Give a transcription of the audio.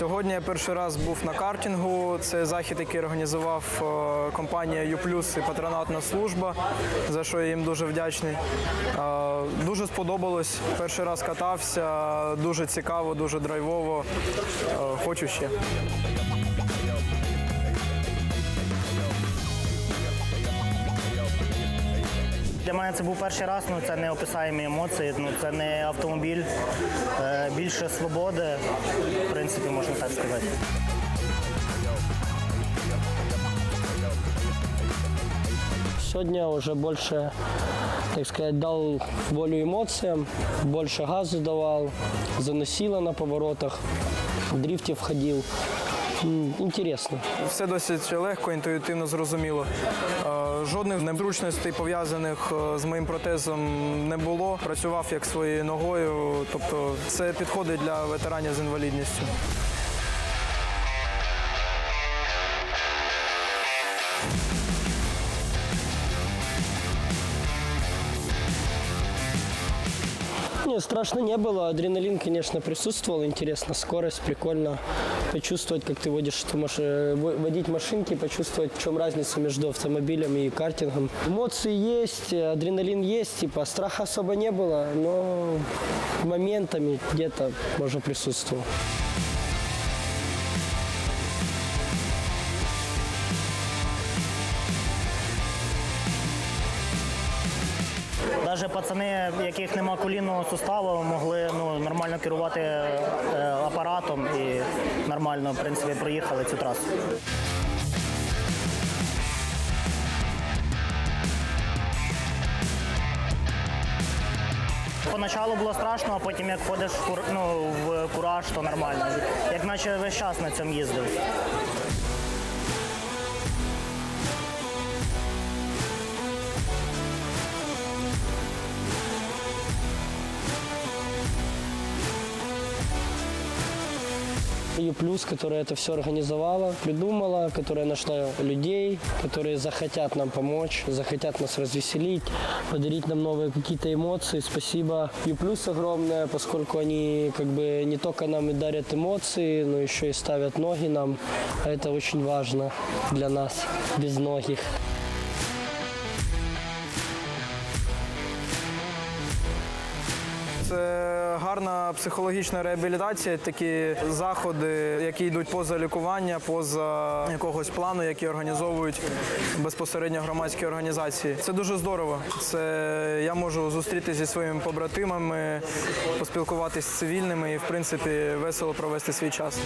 Сьогодні я перший раз був на картингу. Це захід, який організував е, компанія «Юплюс» і патронатна служба, за що я їм дуже вдячний. Е, Дуже сподобалось. Перший раз катався, дуже цікаво, дуже драйвово. Е, Хочу ще. Для мене це був перший раз, ну це не описаємі емоції, ну це не автомобіль, е, більше свободи, в принципі, можна так сказати. Сегодня уже больше, так сказать, дал волю эмоциям, больше газу давал, заносило на поворотах, в входил. М, Интересно. Все досить легко, інтуїтивно зрозуміло. Е, Жодних незручностей пов'язаних е, з моїм протезом не було. Працював як своєю ногою, тобто це підходить для ветеранів з інвалідністю. Не, страшно не было. Адреналин, конечно, присутствовал. Интересно, скорость, прикольно. Почувствовать, как ты водишь, ты можешь э, во- водить машинки, почувствовать, в чем разница между автомобилем и картингом. Эмоции есть, э, адреналин есть, типа страха особо не было, но моментами где-то, может, присутствовал. Навіть пацани, яких нема колінного суставу, могли ну, нормально керувати е, апаратом і нормально, в принципі, проїхали цю трасу. Поначалу було страшно, а потім як кур... ну, в кураж, то нормально. Як наче весь час на цьому їздив. И плюс, которая это все организовала, придумала, которая нашла людей, которые захотят нам помочь, захотят нас развеселить, подарить нам новые какие-то эмоции. Спасибо и плюс огромное, поскольку они как бы не только нам и дарят эмоции, но еще и ставят ноги нам. А это очень важно для нас, без ногих. Це гарна психологічна реабілітація, такі заходи, які йдуть поза лікування, поза якогось плану, які організовують безпосередньо громадські організації. Це дуже здорово. Це я можу зустрітися зі своїми побратимами, поспілкуватися з цивільними і, в принципі, весело провести свій час.